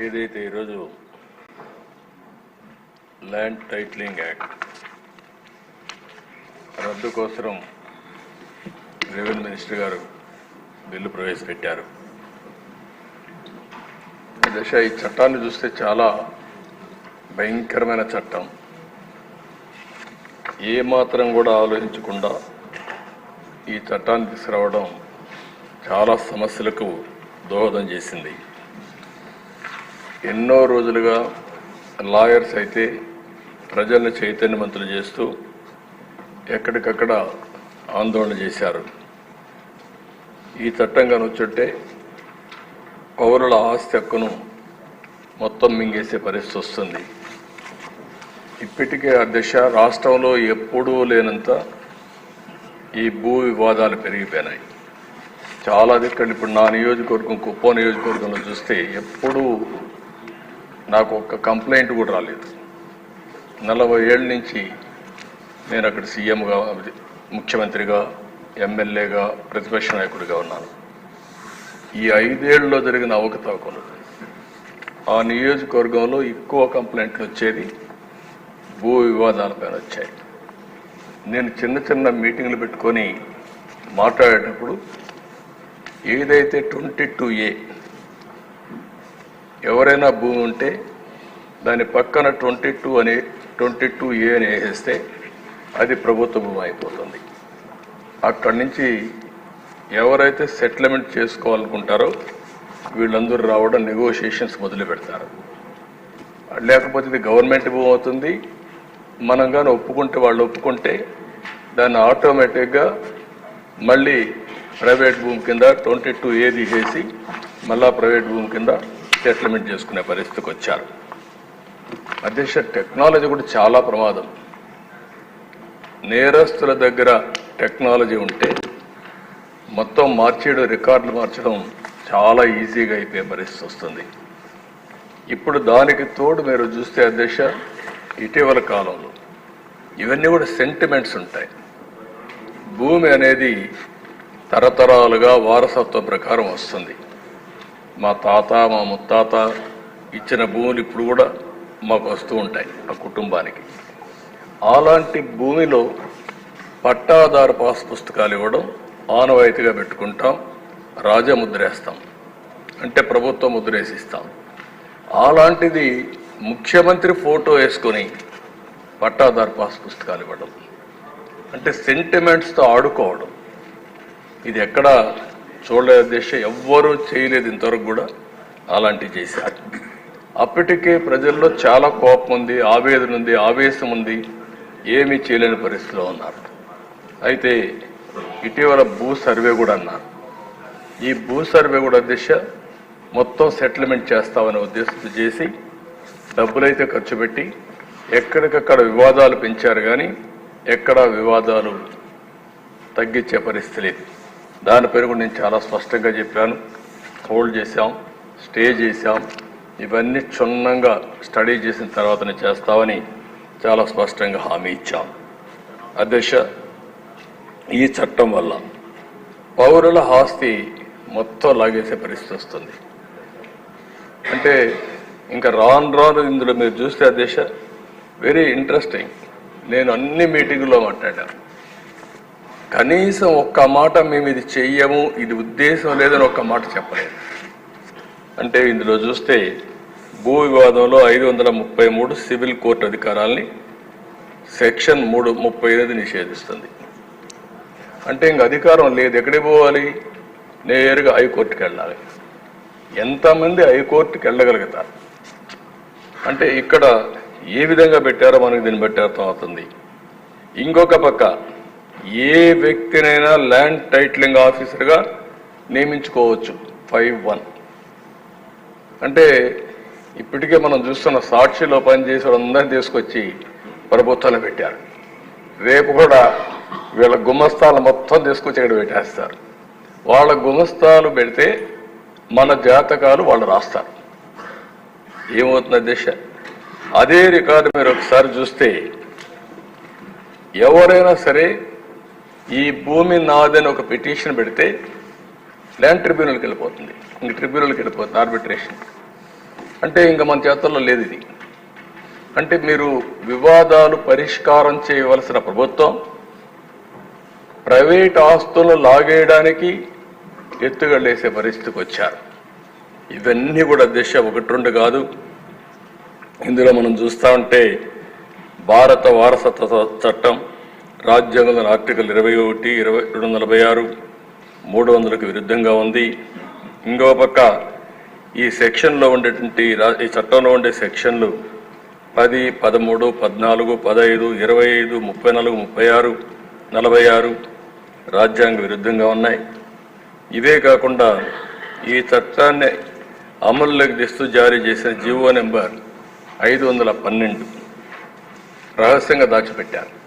ఏదైతే ఈరోజు land titling act రద్దు కోసం రెవెన్యూ మినిస్టర్ గారు బిల్లు ప్రవేశపెట్టారు. దశ ఈ చట్టాన్ని చూస్తే చాలా భయంకరమైన చట్టం. ఏ మాత్రం కూడా ఆలోచించకుండా ఈ చట్టాన్ని తీసుకురావడం చాలా సమస్యలకు దోహదం చేసింది. ఎన్నో రోజులుగా లాయర్స్ అయితే ప్రజల్ని చైతన్యవంతులు చేస్తూ ఎక్కడికక్కడ ఆందోళన చేశారు. ఈ చట్టం కనుచుంటే పౌరుల ఆస్తి హక్కును మొత్తం మింగేసే పరిస్థితి వస్తుంది. ఇప్పటికే ఆ రాష్ట్రంలో ఎప్పుడూ లేనంత ఈ భూ వివాదాలు పెరిగిపోయినాయి. చాలా దిక్కలు ఇప్పుడు నా నియోజకవర్గం కుప్పం నియోజకవర్గంలో చూస్తే ఎప్పుడూ నాకు ఒక్క కంప్లైంట్ కూడా రాలేదు. నలభై ఏళ్ళ నుంచి నేను అక్కడ సీఎంగా ముఖ్యమంత్రిగా ఎమ్మెల్యేగా ప్రతిపక్ష నాయకుడిగా ఉన్నాను. ఈ ఐదేళ్ళలో జరిగిన అవకతవకలు ఆ నియోజకవర్గంలో ఎక్కువ కంప్లైంట్లు వచ్చేది భూ వివాదాలపైన వచ్చాయి. నేను చిన్న చిన్న మీటింగ్లు పెట్టుకొని మాట్లాడేటప్పుడు ఏదైతే ట్వంటీ టూ ఏ ఎవరైనా భూమి ఉంటే దాని పక్కన ట్వంటీ టూ అనే ట్వంటీ టూ ఏ అని వేసేస్తే అది ప్రభుత్వ భూమి అయిపోతుంది. అక్కడి నుంచి ఎవరైతే సెటిల్మెంట్ చేసుకోవాలనుకుంటారో వీళ్ళందరూ రావడం నెగోషియేషన్స్ మొదలు పెడతారు. లేకపోతే ఇది గవర్నమెంట్ భూమి అవుతుంది. మనం కానీ ఒప్పుకుంటే వాళ్ళు ఒప్పుకుంటే దాన్ని ఆటోమేటిక్గా మళ్ళీ ప్రైవేట్ భూమి కింద ట్వంటీ టూ ఏ తీసేసి మళ్ళా ప్రైవేట్ భూమి కింద సెటిల్మెంట్ చేసుకునే పరిస్థితికి వచ్చారు. అధ్యక్ష టెక్నాలజీ కూడా చాలా ప్రమాదం. నేరస్తుల దగ్గర టెక్నాలజీ ఉంటే మొత్తం మార్చేయడం రికార్డులు మార్చడం చాలా ఈజీగా అయిపోయే పరిస్థితి వస్తుంది. ఇప్పుడు దానికి తోడు మీరు చూస్తే అధ్యక్ష ఇటీవల కాలంలో ఇవన్నీ కూడా సెంటిమెంట్స్ ఉంటాయి. భూమి అనేది తరతరాలుగా వారసత్వ ప్రకారం వస్తుంది. మా తాత మా ముత్తాత ఇచ్చిన భూములు ఇప్పుడు కూడా మాకు వస్తూ ఉంటాయి ఆ కుటుంబానికి. అలాంటి భూమిలో పట్టాదారు పాస్ పుస్తకాలు ఇవ్వడం ఆనవాయితీగా పెట్టుకుంటాం రాజముద్రేస్తాం అంటే ప్రభుత్వం ముద్రేసిస్తాం. అలాంటిది ముఖ్యమంత్రి ఫోటో వేసుకొని పట్టాదారు పాస్ పుస్తకాలు ఇవ్వడం అంటే సెంటిమెంట్స్తో ఆడుకోవడం. ఇది ఎక్కడ చూడలేదు దేశ ఎవ్వరూ చేయలేదు ఇంతవరకు కూడా అలాంటివి చేశారు అప్పటికే ప్రజల్లో చాలా కోపం ఉంది ఆవేదన ఉంది ఆవేశం ఉంది. ఏమీ చేయలేని పరిస్థితిలో ఉన్నారు. అయితే ఇటీవల భూ సర్వే కూడా అన్నారు. ఈ భూ సర్వే కూడా దిశ మొత్తం సెటిల్మెంట్ చేస్తామనే ఉద్దేశంతో చేసి డబ్బులైతే ఖర్చు పెట్టి ఎక్కడికక్కడ వివాదాలు పెంచారు కానీ ఎక్కడా వివాదాలు తగ్గించే పరిస్థితి లేదు. దాని పేరు కూడా నేను చాలా స్పష్టంగా చెప్పాను. హోల్డ్ చేశాం స్టే చేశాం. ఇవన్నీ క్షుణ్ణంగా స్టడీ చేసిన తర్వాతనే చేస్తామని చాలా స్పష్టంగా హామీ ఇచ్చాం. అధ్యక్ష ఈ చట్టం వల్ల పౌరుల ఆస్తి మొత్తం లాగేసే పరిస్థితి వస్తుంది. అంటే ఇంకా రాను రాను ఇందులో మీరు చూస్తే అధ్యక్ష వెరీ ఇంట్రెస్టింగ్ నేను అన్ని మీటింగుల్లో మాట్లాడాను. కనీసం ఒక్క మాట మేము ఇది చెయ్యము ఇది ఉద్దేశం లేదని ఒక్క మాట చెప్పలేదు. అంటే ఇందులో చూస్తే భూ వివాదంలో ఐదు వందల ముప్పై మూడు సివిల్ కోర్టు అధికారాల్ని సెక్షన్ మూడు ముప్పై ఎనిమిది నిషేధిస్తుంది. అంటే ఇంక అధికారం లేదు ఎక్కడికి పోవాలి? నేరుగా హైకోర్టుకి వెళ్ళాలి. ఎంతమంది హైకోర్టుకి వెళ్ళగలుగుతారు? అంటే ఇక్కడ ఏ విధంగా పెట్టారో మనకి దీన్ని బట్టి అర్థమవుతుంది. ఇంకొక పక్క ఏ వ్యక్తినైనా ల్యాండ్ టైటిలింగ్ ఆఫీసర్గా నియమించుకోవచ్చు. Five one. అంటే ఇప్పటికే మనం చూస్తున్న సాక్షిలో పనిచేసే వాళ్ళందరినీ తీసుకొచ్చి ప్రభుత్వాన్ని పెట్టారు. రేపు కూడా వీళ్ళ గుమస్తాలు మొత్తం తీసుకొచ్చి ఇక్కడ పెట్టేస్తారు. వాళ్ళ గుమస్తాలు పెడితే మన జాతకాలు వాళ్ళు రాస్తారు. ఏమవుతున్న దిశ. అదే రికార్డు మీరు ఒకసారి చూస్తే ఎవరైనా సరే ఈ భూమి నాదని ఒక పిటిషన్ పెడితే ల్యాండ్ ట్రిబ్యునల్కి వెళ్ళిపోతుంది. ఇంక ట్రిబ్యునల్కి వెళ్ళిపోతుంది ఆర్బిట్రేషన్. అంటే ఇంకా మన చేతుల్లో లేదు ఇది. అంటే మీరు వివాదాలు పరిష్కారం చేయవలసిన ప్రభుత్వం ప్రైవేట్ ఆస్తులను లాగేయడానికి ఎత్తుగడేసే పరిస్థితికి వచ్చారు. ఇవన్నీ కూడా దిశ ఒకటి రెండు కాదు. ఇందులో మనం చూస్తా ఉంటే భారత వారసత్వ చట్టం రాజ్యాంగంలోని ఆర్టికల్ ఇరవై ఒకటి ఇరవై రెండు నలభై ఆరు మూడు వందలకు విరుద్ధంగా ఉంది. ఇంకో పక్క ఈ సెక్షన్లో ఉండేటువంటి రా- ఈ చట్టంలో ఉండే సెక్షన్లు పది పదమూడు పద్నాలుగు పదహైదు ఇరవై ఐదు ముప్పై నాలుగు ముప్పై ఆరు నలభై ఆరు రాజ్యాంగ విరుద్ధంగా ఉన్నాయి. ఇవే కాకుండా ఈ చట్టాన్ని అమల్లోకి తెస్తూ జారీ చేసిన జీవో నెంబర్ ఐదు వందల పన్నెండు రహస్యంగా దాచిపెట్టారు.